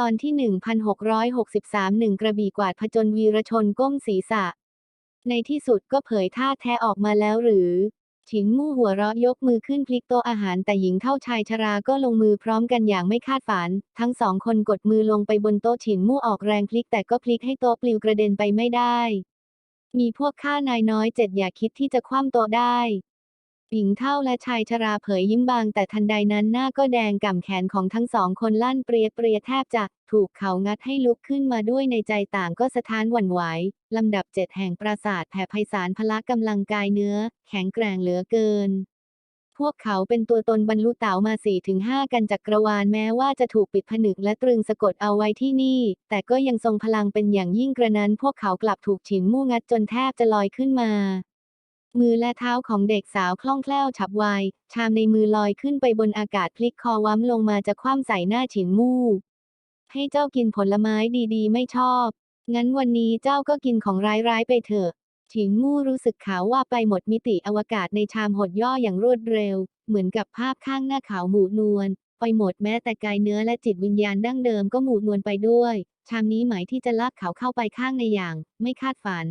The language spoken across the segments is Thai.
ตอนที่ 1663หนึ่งกระบี่กวาดผจญวีรชนก้มศีรษะ ในที่สุดก็เผยท่าแท้ออกมาแล้วหรือฉิงมู่หัวเราะยกมือขึ้นพลิกโต๊ะอาหารแต่หญิงเท่าชายชราก็ลงมือพร้อมกันอย่างไม่คาดฝัน ทั้งสองคนกดมือลงไปบนโต๊ะฉิงมู่ออกแรงพลิกแต่ก็พลิกให้โต๊ะปลิวกระเด็นไปไม่ได้ มีพวกข้านายน้อยเจ็ดอย่าคิดที่จะคว่ำโต๊ะได้ หญิงเท่าและชายชราเผยยิ้มบางแต่ทันใดนั้นหน้าก็แดงก่ำแขนของทั้งสองคนลั่นเปรียเปรียแทบจะถูกเขางัดให้ลุกขึ้นมาด้วยในใจต่างก็สะท้านหวั่นไหวลำดับเจ็ดแห่งปราสาทแผ่ไพศาลพละกำลังกายเนื้อ แข็งแกร่งเหลือเกิน พวกเขาเป็นตัวตนบรรลุเต๋ามาสี่ถึงห้ากันจักรวาลแม้ว่าจะถูกปิดผนึกและตรึงสะกดเอาไว้ที่นี่ แต่ก็ยังทรงพลังเป็นอย่างยิ่งกระนั้น พวกเขากลับถูกฉินมู่งัดจนแทบจะลอยขึ้นมา มือและเท้าของเด็กสาวคล่องแคล่วฉับไว ชามในมือลอยขึ้นไปบนอากาศพลิกคอว้ำลงมาจะคว่ำใส่หน้าฉินมู่ให้เจ้ากินผลไม้ดีๆ ไม่ชอบ งั้นวันนี้เจ้าก็กินของร้ายๆไปเถอะ ฉิงมู่รู้สึกขาวว่าไปหมดมิติอวกาศในชามหดย่ออย่างรวดเร็ว เหมือนกับภาพข้างหน้าขาวหมูนวล ไปหมดแม้แต่กายเนื้อและจิตวิญญาณดั้งเดิมก็หมูนวลไปด้วย ชามนี้หมายที่จะลากเขาเข้าไปข้างในอย่าง ไม่คาดฝัน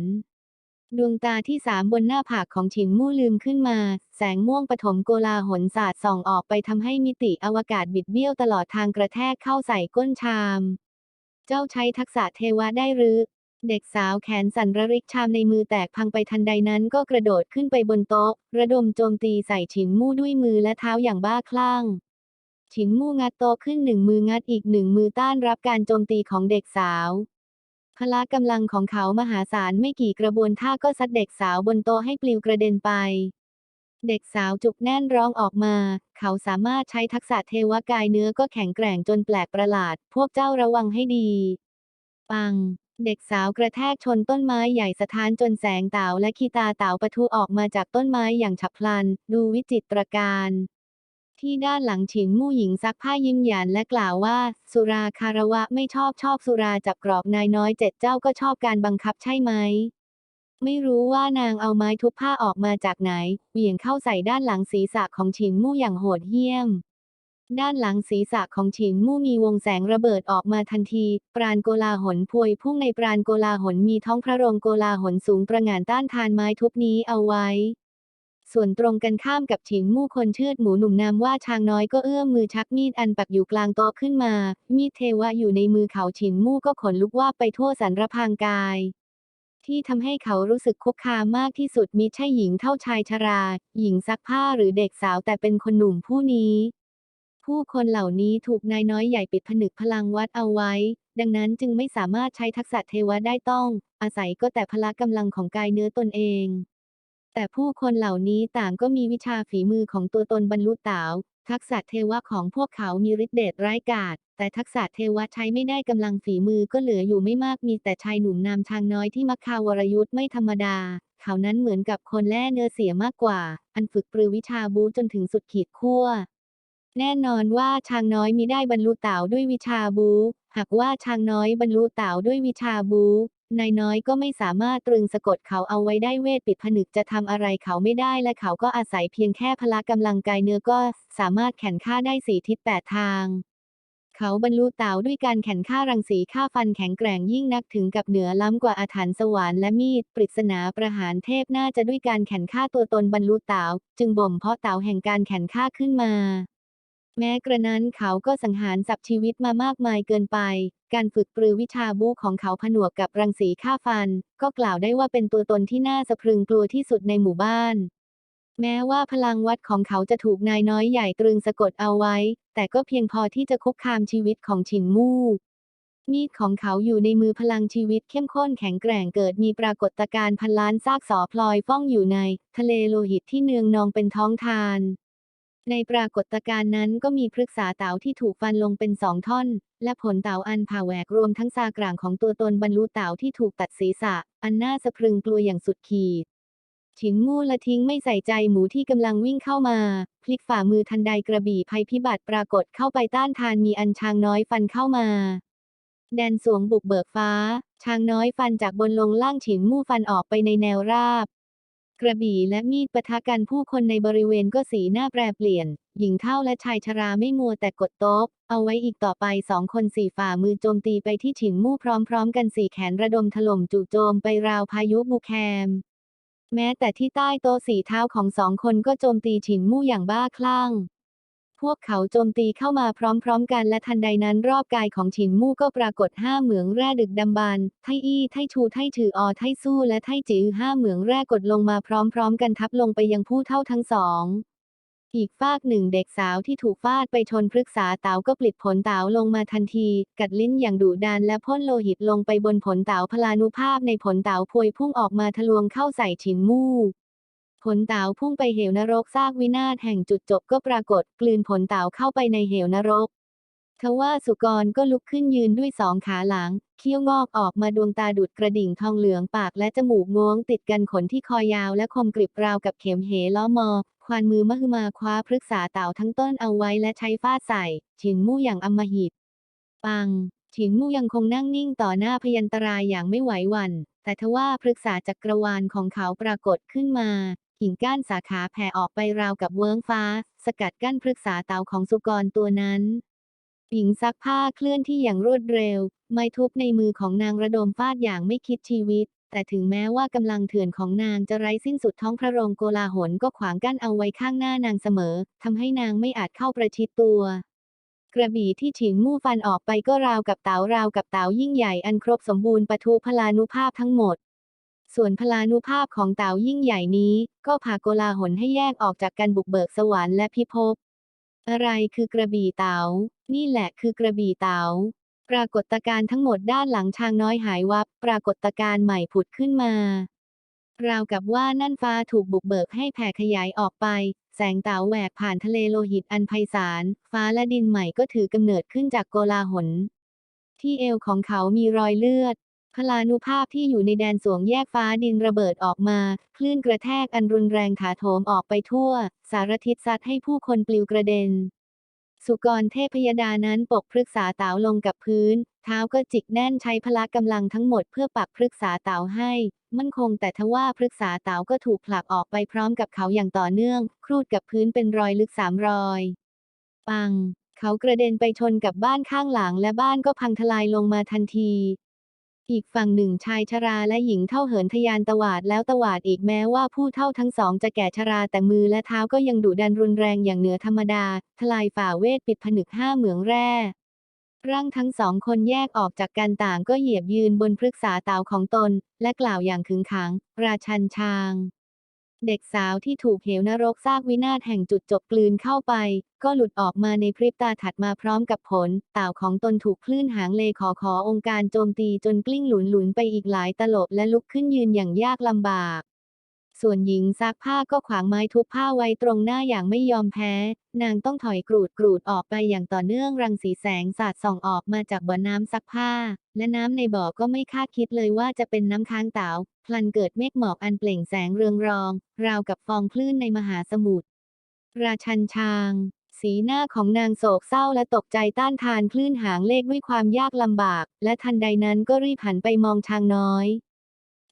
ดวงตาที่สามบนหน้าผากของฉินมู่ลืมขึ้นมา แสงม่วงปฐมโกลาหลสาดส่องออกไปทำให้มิติอวกาศบิดเบี้ยวตลอดทางกระแทกเข้าใส่ก้นชาม เจ้าใช้ทักษะเทวะได้หรือ เด็กสาวแขนสั่นระริกชามในมือแตกพังไปทันใดนั้นก็กระโดดขึ้นไปบนโต๊ะ ระดมโจมตีใส่ฉินมู่ด้วยมือและเท้าอย่างบ้าคลั่งฉินมู่งัดโต๊ะขึ้นหนึ่งมืองัดอีกหนึ่งมือต้านรับการโจมตีของเด็กสาว พละกำลังของเขามหาศาลไม่กี่กระบวนท่าก็ซัดเด็กสาวบนโต๊ะให้ปลิวกระเด็นไป เด็กสาวจุกแน่นร้องออกมา เขาสามารถใช้ทักษะเทวกายเนื้อก็แข็งแกร่งจนแปลกประหลาด พวกเจ้าระวังให้ดี ปัง เด็กสาวกระแทกชนต้นไม้ใหญ่สะท้านจนแสงเต่าและขีตาเต่าปะทุออกมาจากต้นไม้อย่างฉับพลัน ดูวิจิตรการ ที่ด้านหลังฉินมู่หญิงซักผ้ายิ้มหยานและกล่าวว่า สุราคารวะไม่ชอบชอบสุราจับกรอบนายน้อยเจ็ดเจ้าก็ชอบการบังคับใช่ไหม ไม่รู้ว่านางเอาไม้ทุบผ้าออกมาจากไหน เหวี่ยงเข้าใส่ด้านหลังศีรษะของฉินมู่อย่างโหดเหี้ยม ด้านหลังศีรษะของฉินมู่มีวงแสงระเบิดออกมาทันที ปราณโกลาหลพวยพุ่งในปราณโกลาหลมีท้องพระโรงโกลาหลสูงประหง่านต้านทานไม้ทุบนี้เอาไว้ ส่วนตรงกันข้ามกับฉินมู่คนเชือดหมูหนุ่มนามว่าช้างน้อยก็เอื้อมมือชักมีดอันปักอยู่กลางโต๊ะขึ้นมา มีดเทวะอยู่ในมือเขาฉินมู่ก็ขนลุกว่าไปทั่วสันรพางกาย ที่ทำให้เขารู้สึกคุกคามมากที่สุดมิใช่หญิงเท่าชายชรา หญิงซักผ้าหรือเด็กสาวแต่เป็นคนหนุ่มผู้นี้ ผู้คนเหล่านี้ถูกนายน้อยใหญ่ปิดผนึกพลังวัดเอาไว้ ดังนั้นจึงไม่สามารถใช้ทักษะเทวะได้ต้อง อาศัยก็แต่พละกำลังของกายเนื้อตนเอง แต่ผู้คนเหล่านี้ต่างก็มีวิชาฝีมือของตัวตนบรรลุเต๋าทักษะเทวะของพวกเขามีฤทธิ์เดชร้ายกาจแต่ทักษะเทวะใช้ไม่ได้กำลังฝีมือก็เหลืออยู่ไม่มากมีแต่ชายหนุ่มนามชางน้อยที่มักคาวรยุทธ์ไม่ธรรมดา เขานั้นเหมือนกับคนแล่เนื้อเสียมากกว่า อันฝึกปรือวิชาบูจนถึงสุดขีดขั้วแน่นอนว่าช้างน้อยมิได้บรรลุเต่าด้วยวิชาบู หากว่าช้างน้อยบรรลุเต่าด้วยวิชาบู นายน้อยก็ไม่สามารถตรึงสะกดเขาเอาไว้ได้เวทปิดผนึกจะทำอะไรเขาไม่ได้และเขาก็อาศัยเพียงแค่พละกำลังกายเนื้อก็สามารถแข่นฆ่าได้สี่ทิศแปดทาง เขาบรรลุเต่าด้วยการแข่นฆ่ารังสีฆ่าฟันแข็งแกร่งยิ่งนักถึงกับเหนือล้ำกว่าอาถรรพ์สวรรค์และมีดปริศนาประหารเทพน่าจะด้วยการแข่นฆ่าตัวตนบรรลุเต่าจึงบ่มเพาะเต่าแห่งการแข่นฆ่าขึ้นมา แม้กระนั้นเขาก็สังหารสับชีวิตมามากมายเกินไป การฝึกปรือวิชาบูของเขาผนวกกับรังสีฆ่าฟัน ก็กล่าวได้ว่าเป็นตัวตนที่น่าสะพรึงกลัวที่สุดในหมู่บ้าน แม้ว่าพลังวัดของเขาจะถูกนายน้อยใหญ่ตรึงสะกดเอาไว้ แต่ก็เพียงพอที่จะคุกคามชีวิตของฉินมู่มีดของเขาอยู่ในมือพลังชีวิตเข้มข้นแข็งแกร่งเกิดมีปรากฏการณ์พันล้านซากสอพลอยฟ้องอยู่ใน ทะเลโลหิตที่เนืองนองเป็นท้องทาน ในปรากฏการณ์นั้นก็มีพฤกษาเต๋าที่ถูกฟันลงเป็นสองท่อน และผลเต๋าอันผ่าแหวกรวมทั้งซากร่างของตัวตนบรรลุเต๋าที่ถูกตัดศีรษะ อันน่าสะพรึงกลัวอย่างสุดขีดฉิงมู่ละทิ้งไม่ใส่ใจหมูที่กำลังวิ่งเข้ามา พลิกฝ่ามือทันใดกระบี่ภัยพิบัติปรากฏเข้าไปต้านทานมีอันช้างน้อยฟันเข้ามา แดนสวงบุกเบิกฟ้า ช้างน้อยฟันจากบนลงล่างฉินมู่ฟันออกไปในแนวราบ กระบี่และมีดปะทะกันผู้คนในบริเวณก็สีหน้าแปรเปลี่ยน หญิงเฒ่าและชายชราไม่มัวแต่กดโต๊ะ เอาไว้อีกต่อไปสองคนสี่ฝ่ามือโจมตีไปที่ฉินมู่พร้อมๆ กันสี่แขนระดมถล่มจู่โจมไปราวพายุบุแคม แม้แต่ที่ใต้โต๊ะสีเท้าของสองคนก็โจมตีฉินมู่อย่างบ้าคลั่ง พวกเขาโจมตีเข้ามาพร้อมๆกันและทันใดนั้นรอบกายของฉินมู่ก็ปรากฏห้าเหมืองแร่ดึกดำบรรพ์ไทอี้ไทชูไทถืออไทสู้และไทจือห้าเหมืองแร่กดลงมาพร้อมๆ กันทับลงไปยังผู้เท่าทั้งสองอีกฝากหนึ่งเด็กสาวที่ถูกฟาดไปชนพฤกษาเต๋าก็ปลิดผลเต๋าลงมาทันที กัดลิ้นอย่างดุดันและพ่นโลหิตลงไปบนผลเต๋าพลานุภาพในผลเต๋าพวยพุ่งออกมาทะลวงเข้าใส่ฉินมู่ ผลเต๋าพุ่งไปเหวนรกซากวินาศแห่งจุดจบก็ปรากฏกลืนผลเต๋าเข้าไปในเหวนรกทว่าสุกรก็ลุกขึ้นยืนด้วยสองขาหลังเขี้ยวงอกออกมาดวงตาดุดกระดิ่งทองเหลืองปากและจมูกง้วงติดกันขนที่คอยาวและคมกริบราวกับเข็มเหล้อมอ ควานมือมหึมาคว้าพฤกษาเต่าทั้งต้นเอาไว้และใช้ฟาดใส่ฉินมู่อย่างอำมหิต ปังฉินมู่ยังคงนั่งนิ่งต่อหน้าพยันตรายอย่างไม่ไหวหวัน่นแต่ทว่าพฤกษาจักรวาลของเขาปรากฏขึ้นมา กิ่งก้านสาขาแผ่ออกไปราวกับเวิ้งฟ้า สกัดกั้นพฤกษาเต่าของสุกรตัวนั้นหญิงซักผ้าเคลื่อนที่อย่างรวดเร็ว ไม้ทุบในมือของนางระดมฟาดอย่างไม่คิดชีวิต แต่ถึงแม้ว่ากำลังเถื่อนของนางจะไร้สิ้นสุดท้องพระโรงโกลาหลก็ขวางกั้นเอาไว้ข้างหน้านางเสมอทำให้นางไม่อาจเข้าประชิดตัว กระบี่ที่ฉินมู่ฟันออกไปก็ราวกับเต๋าราวกับเต๋ายิ่งใหญ่อันครบสมบูรณ์ปะทุพลานุภาพทั้งหมด ส่วนพลานุภาพของเต๋ายิ่งใหญ่นี้ ก็พาโกลาหลให้แยกออกจากกันบุกเบิกสวรรค์และพิภพ อะไรคือกระบี่เต๋า นี่แหละคือกระบี่เต๋า ปรากฏการณ์ทั้งหมดด้านหลังช้างน้อยหายวับ ปรากฏการณ์ใหม่ผุดขึ้นมาราวกับว่านั่นฟ้าถูกบุกเบิกให้แผ่ขยายออกไป แสงเต๋าแหวกผ่านทะเลโลหิตอันไพศาล ฟ้าและดินใหม่ก็ถือกำเนิดขึ้นจากโกลาหล ที่เอวของเขามีรอยเลือด พลานุภาพที่อยู่ในแดนสวงแยกฟ้าดินระเบิดออกมา คลื่นกระแทกอันรุนแรงถาโถมออกไปทั่ว สารทิศซัดให้ผู้คนปลิวกระเด็น สุกรเทพยดานั้นปกพฤกษาเต๋าลงกับพื้น เท้าก็จิกแน่นใช้พละกำลังทั้งหมดเพื่อปักพฤกษาเต๋าให้ มั่นคงแต่ทว่าพฤกษาเต๋าก็ถูกผลักออกไปพร้อมกับเขาอย่างต่อเนื่อง ครูดกับพื้นเป็นรอยลึกสามรอย ปังเขากระเด็นไปชนกับบ้านข้างหลังและบ้านก็พังทลายลงมาทันที อีกฝั่งหนึ่งชายชราและหญิงเท่าเหินทะยานตวาดแล้วตวาดอีกแม้ว่าผู้เท่าทั้งสองจะแก่ชราแต่มือและเท้าก็ยังดุดันรุนแรงอย่างเหนือธรรมดา ทลายฝ่าเวทปิดผนึกห้าเหมืองแร่ร่างทั้งสองคนแยกออกจากกันต่างก็เหยียบยืนบนพฤกษาเตาของตน และกล่าวอย่างขึงขัง ราชันชาง เด็กสาวที่ถูกเหวนรกซากวินาศแห่งจุดจบกลืนเข้าไป ก็หลุดออกมาในพริบตาถัดมาพร้อมกับผล เต่าของตนถูกคลื่นหางเลขอขอองค์การโจมตีจนกลิ้งหลุนหลุนๆไปอีกหลายตลบและลุกขึ้นยืนอย่างยากลำบาก ส่วนหญิงซักผ้าก็ขวางไม้ทุบผ้าไว้ตรงหน้าอย่างไม่ยอมแพ้ นางต้องถอยกรูดกรูดออกไปอย่างต่อเนื่องรังสีแสงสาดส่องออกมาจากบ่อน้ำซักผ้า และน้ำในบ่อก็ไม่คาดคิดเลยว่าจะเป็นน้ำค้างเต๋าพลันเกิดเมฆหมอกอันเปล่งแสงเรืองรอง ราวกับฟองคลื่นในมหาสมุทรราชันชางสีหน้าของนางโศกเศร้าและตกใจต้านทานคลื่นหางเลขด้วยความยากลำบาก และทันใดนั้นก็รีบหันไปมองช้างน้อย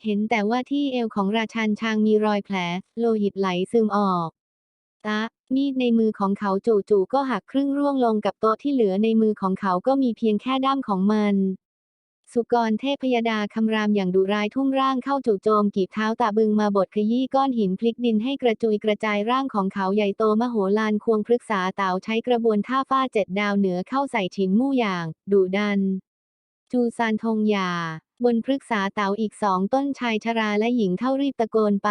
เห็นแต่ว่าที่เอวของราชันชางมีรอยแผล โลหิตไหลซึมออก ตะ มีดในมือของเขาจู่ๆก็หักครึ่งร่วงลงกับโต๊ะที่เหลือในมือของเขาก็มีเพียงแค่ด้ามของมัน สุกรเทพยดาคำรามอย่างดุร้ายทุ่มร่างเข้าจู่โจมกีบเท้าตาบึงมาบดขยี้ก้อนหินพลิกดินให้กระจุยกระจายร่างของเขาใหญ่โตมโหฬารควงพฤกษาเต่าใช้กระบวนท่าฟ้าเจ็ดดาวเหนือเข้าใส่ฉินมู่อย่างดุดัน จูซานทงยา บนพฤกษาเต่าอีกสองต้นชายชราและหญิงเท่ารีบตะโกนไป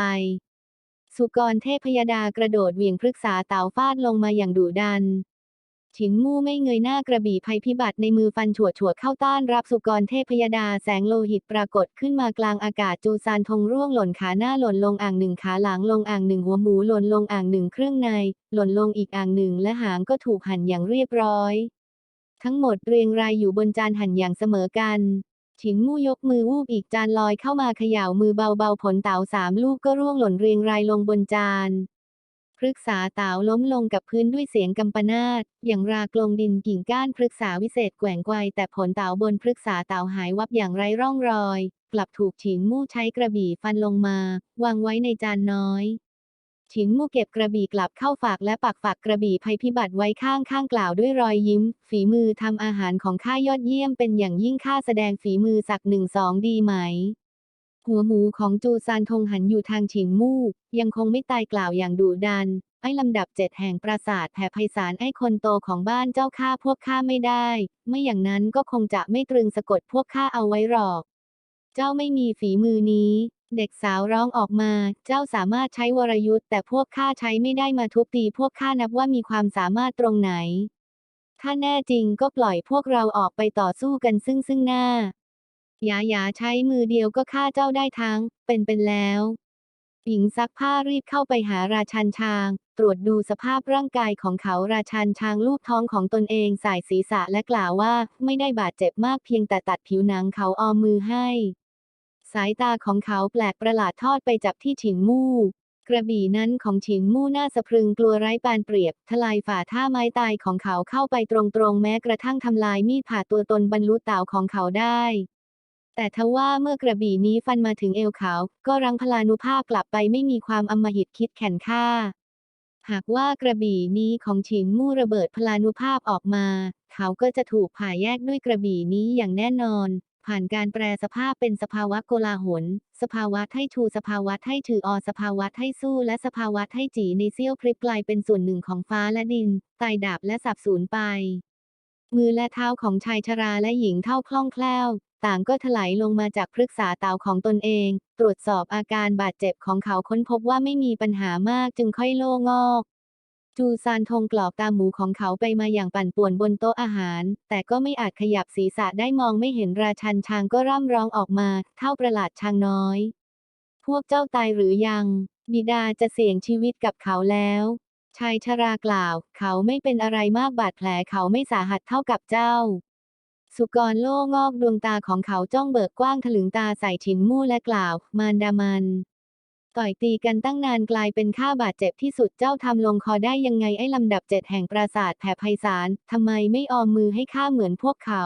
สุกรเทพยดากระโดดเหวี่ยงพฤกษาเต่าฟาดลงมาอย่างดุดันฉินมู่ไม่เงยหน้ากระบี่ภัยพิบัติในมือฟันฉวดฉวดเข้าต้านรับสุกรเทพยดาแสงโลหิตปรากฏขึ้นมากลางอากาศจูซานทงร่วงหล่นขาหน้าหล่นลงอ่างหนึ่งขาหลังลงอ่างหนึ่งหัวหมูหล่นลงอ่างหนึ่งเครื่องใน หล่นลงอีกอ่างหนึ่งและหางก็ถูกหั่นอย่างเรียบร้อย ทั้งหมดเรียงรายอยู่บนจานหั่นอย่างเสมอกัน ฉินมู่ยกมือวูบอีกจานลอยเข้ามาเขย่ามือเบาๆผลเต๋าสามลูกก็ร่วงหล่นเรียงรายลงบนจานพฤกษาเต๋าล้มลงกับพื้นด้วยเสียงกำปนาตอย่างรากลงดินกิ่งก้านพฤกษาวิเศษแกว่งไกวแต่ผลเต๋าบนพฤกษาเต๋าหายวับอย่างไร้ร่องรอย กลับถูกฉินมู่ใช้กระบี่ฟันลงมา วางไว้ในจานน้อย ฉินมู่เก็บกระบี่กลับเข้าฝากและปักฝักกระบี่ภัยพิบัติไว้ข้างข้างกล่าวด้วยรอยยิ้ม ฝีมือทำอาหารของข้ายอดเยี่ยมเป็นอย่างยิ่งข้าแสดงฝีมือสักหนึ่งสองดีไหม หัวหมูของจูซานทงหันอยู่ทางฉินมู่ ยังคงไม่ตายกล่าวอย่างดุดัน ไอ้ลำดับเจ็ดแห่งปราสาทแผ่ไพศาลไอ้คนโตของบ้านเจ้าข้าพวกข้าไม่ได้ ไม่อย่างนั้นก็คงจะไม่ตรึงสะกดพวกข้าเอาไว้หรอก เจ้าไม่มีฝีมือนี้ เด็กสาวร้องออกมา เจ้าสามารถใช้วรยุทธ์แต่พวกข้าใช้ไม่ได้มาทุบตีพวกข้านับว่ามีความสามารถตรงไหน ถ้าแน่จริงก็ปล่อยพวกเราออกไปต่อสู้กันซึ่งซึ่งหน้า หยาหยาใช้มือเดียวก็ฆ่าเจ้าได้ทั้ง เป็นเป็นแล้วหญิงซักผ้ารีบเข้าไปหาราชันชาง ตรวจดูสภาพร่างกายของเขาราชันชางลูบท้องของตนเองสายศีรษะและกล่าวว่า ไม่ได้บาดเจ็บมากเพียงแต่ตัดผิวหนังเขาออมมือให้ สายตาของเขาแปลกประหลาดทอดไปจับที่ฉินมู่ กระบี่นั้นของฉินมู่น่าสะพรึงกลัวไร้ปานเปรียบ ทลายฝ่าท่าไม้ตายของเขาเข้าไปตรงๆ แม้กระทั่งทำลายมีดผ่าตัวตนบรรลุเต่าของเขาได้ แต่ทว่าเมื่อกระบี่นี้ฟันมาถึงเอวเขา ก็รังพลานุภาพกลับไปไม่มีความอำมหิตคิดแข็นค่าหากว่ากระบี่นี้ของฉินมู่ระเบิดพลานุภาพออกมา เขาก็จะถูกผ่าแยกด้วยกระบี่นี้อย่างแน่นอน ผ่านการแปลสภาพเป็นสภาวะโกลาหล สภาวะให้ทูสภาวะให้ถืออสภาวะให้สู้ และสภาวะให้จีในเสี้ยวพริบกลายเป็นส่วนหนึ่งของฟ้าและดิน ตายดับและสับสูญไป มือและเท้าของชายชราและหญิงเท่าคล่องแคล่ว ต่างก็ถลายลงมาจากพฤกษาเตาของตนเอง ตรวจสอบอาการบาดเจ็บของเขาค้นพบว่าไม่มีปัญหามากจึงค่อยโล่งอก จูซานทงกรอบตาหมูของเขาไปมาอย่างปั่นป่วนบนโต๊ะอาหาร แต่ก็ไม่อาจขยับศีรษะได้มองไม่เห็นราชันชางก็ร่ำร้องออกมา เท่าประหลาดช้างน้อย พวกเจ้าตายหรือยัง บิดาจะเสี่ยงชีวิตกับเขาแล้วชายชรากล่าว เขาไม่เป็นอะไรมากบาดแผลเขาไม่สาหัสเท่ากับเจ้า สุกรโล่งอกดวงตาของเขาจ้องเบิกกว้างถลึงตาใส่ฉินมู่และกล่าว มารดามัน ต่อยตีกันตั้งนานกลายเป็นข้าบาดเจ็บที่สุดเจ้าทำลงคอได้ยังไงไอ้ลำดับเจ็ดแห่งปราสาทแผ่ไพศาลทำไมไม่ออมมือให้ข้าเหมือนพวกเขา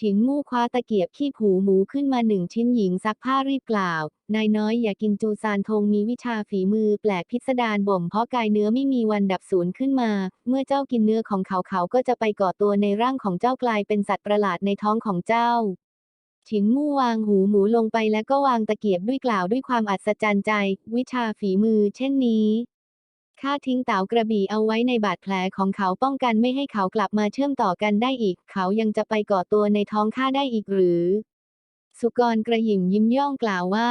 ฉินมู่คว้าตะเกียบขี้ผูหมูขึ้นมาหนึ่งชิ้นหญิงซักผ้ารีบกล่าว นายน้อยอย่ากินจูซานทงมีวิชาฝีมือแปลกพิสดารบ่มเพราะกายเนื้อไม่มีวันดับสูญขึ้นมา เมื่อเจ้ากินเนื้อของเขาเขาก็จะไปก่อตัวในร่างของเจ้ากลายเป็นสัตว์ประหลาดในท้องของเจ้า ฉินมู่วางหูหมูลงไปแล้วก็วางตะเกียบด้วยกล่าวด้วยความอัศจรรย์ใจ วิชาฝีมือเช่นนี้ข้าทิ้งเต๋ากระบี่เอาไว้ในบาดแผลของเขาป้องกันไม่ให้เขากลับมาเชื่อมต่อกันได้อีก เขายังจะไปก่อตัวในท้องข้าได้อีกหรือ สุกรกระหยิ่มยิ้มย่องกล่าวว่า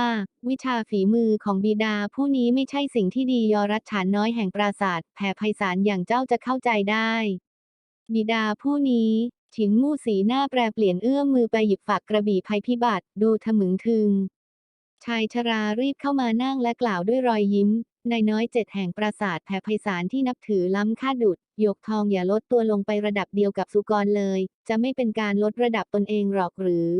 วิชาฝีมือของบิดาผู้นี้ไม่ใช่สิ่งที่ดียอรัชฉานน้อยแห่งปราศาสตร์แผ่ไพศาลอย่างเจ้าจะเข้าใจได้ บิดาผู้นี้ ฉินมู่สีหน้าแปรเปลี่ยนเอื้อมมือไปหยิบฝักกระบี่ภัยพิบัติดูทะมึงทึง ชายชรารีบเข้ามานั่งและกล่าวด้วยรอยยิ้มนายน้อยเจ็ดแห่งปราสาทแผ่ไพศาลที่นับถือล้ำค่าดุดหยกทองอย่าลดตัวลงไประดับเดียวกับสุกรเลย จะไม่เป็นการลดระดับตนเองหรอกหรือ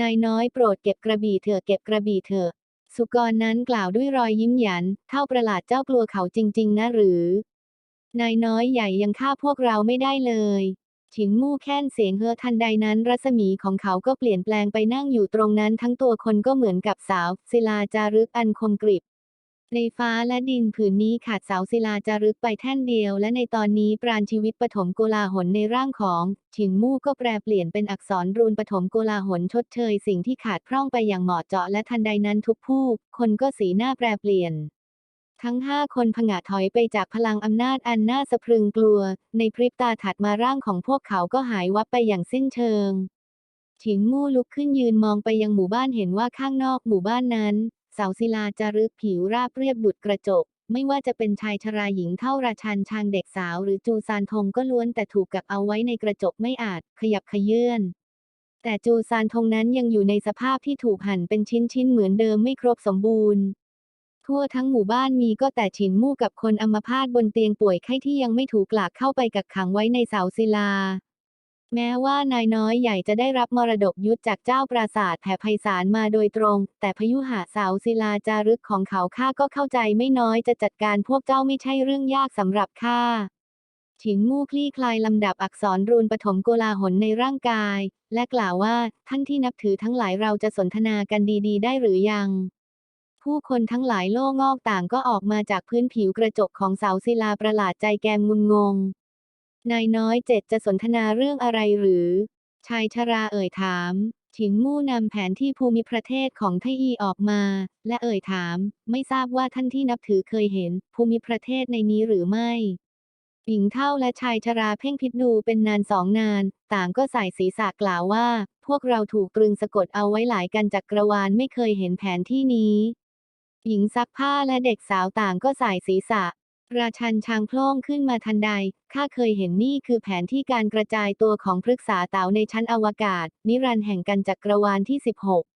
นายน้อยโปรดเก็บกระบี่เถอะเก็บกระบี่เถอะสุกรนั้นกล่าวด้วยรอยยิ้มหยัน เท่าประหลาดเจ้ากลัวเขาจริง ๆ นะหรือ นายน้อยใหญ่ยังฆ่าพวกเราไม่ได้เลย ฉินมู่แค้นเสียงเฮอทันใดนั้น รัศมีของเขาก็เปลี่ยนแปลงไปนั่งอยู่ตรงนั้นทั้งตัวคนก็เหมือนกับสาวศิลาจารึกอันคมกริบ ในฟ้าและดินผืนนี้ขาดเสาศิลาจารึกไปแท่นเดียว และในตอนนี้ปราณชีวิตปฐมโกลาหลในร่างของฉินมู่ก็แปรเปลี่ยนเป็นอักษรรูนปฐมโกลาหลชดเชยสิ่งที่ขาดพร่องไปอย่างเหมาะเจาะและทันใดนั้นทุกผู้ คนก็สีหน้าแปรเปลี่ยน ทั้งห้าคนผงะถอยไปจากพลังอำนาจอันน่าสะพรึงกลัว ในพริบตาถัดมาร่างของพวกเขาก็หายวับไปอย่างสิ้นเชิงฉินมู่ลุกขึ้นยืนมองไปยังหมู่บ้านเห็นว่าข้างนอกหมู่บ้านนั้น เสาศิลาจารึกผิวราบเรียบดุดกระจก ไม่ว่าจะเป็นชายชราหญิงเท่าราชันชางเด็กสาวหรือจูซานทงก็ล้วนแต่ถูกกักเอาไว้ในกระจกไม่อาจขยับขยื่นแต่จูซานทงนั้นยังอยู่ในสภาพที่ถูกหั่นเป็นชิ้นๆเหมือนเดิมไม่ครบสมบูรณ์ ทั่วทั้งหมู่บ้านมีก็แต่ฉินมู่กับคนอัมพาตบนเตียงป่วยไข้ที่ยังไม่ถูกหลากเข้าไปกักขังไว้ในเสาศิลา แม้ว่านายน้อยใหญ่จะได้รับมรดกยุทธจากเจ้าปราสาทแผ่ไพศาลมาโดยตรง แต่พยุหะเสาศิลาจารึกของเขาข้าก็เข้าใจไม่น้อยจะจัดการพวกเจ้าไม่ใช่เรื่องยากสำหรับข้าฉิงมู่คลี่คลายลำดับอักษรรูนปฐมโกลาหลในร่างกาย และกล่าวว่าท่านที่นับถือทั้งหลายเราจะสนทนากันดี ๆ ได้หรือยัง ผู้คนทั้งหลายโล่งอกต่างก็ออกมาจากพื้นผิวกระจกของเสาศิลาประหลาดใจแกมงุนงง นายน้อยเจ็ดจะสนทนาเรื่องอะไรหรือ ชายชราเอ่ยถามฉิงมู่นำแผนที่ภูมิประเทศของไทอีออกมา และเอ่ยถาม ไม่ทราบว่าท่านที่นับถือเคยเห็น ภูมิประเทศในนี้หรือไม่หญิงเท่าและชายชราเพ่งพิษดูเป็นนานสองนาน ต่างก็ใส่ศีรษะกล่าวว่า พวกเราถูกตรึงสะกดเอาไว้หลายกันจักรวาลไม่เคยเห็นแผนที่นี้ หญิงซักผ้าและเด็กสาวต่างก็ใส่ศีรษะ ราชันช้างโพล่งขึ้นมาทันใด ข้าเคยเห็นนี่คือแผนที่การกระจายตัวของพฤกษาเต๋าในชั้นอวกาศ นิรันดร์แห่งกันจักรวาลที่ 16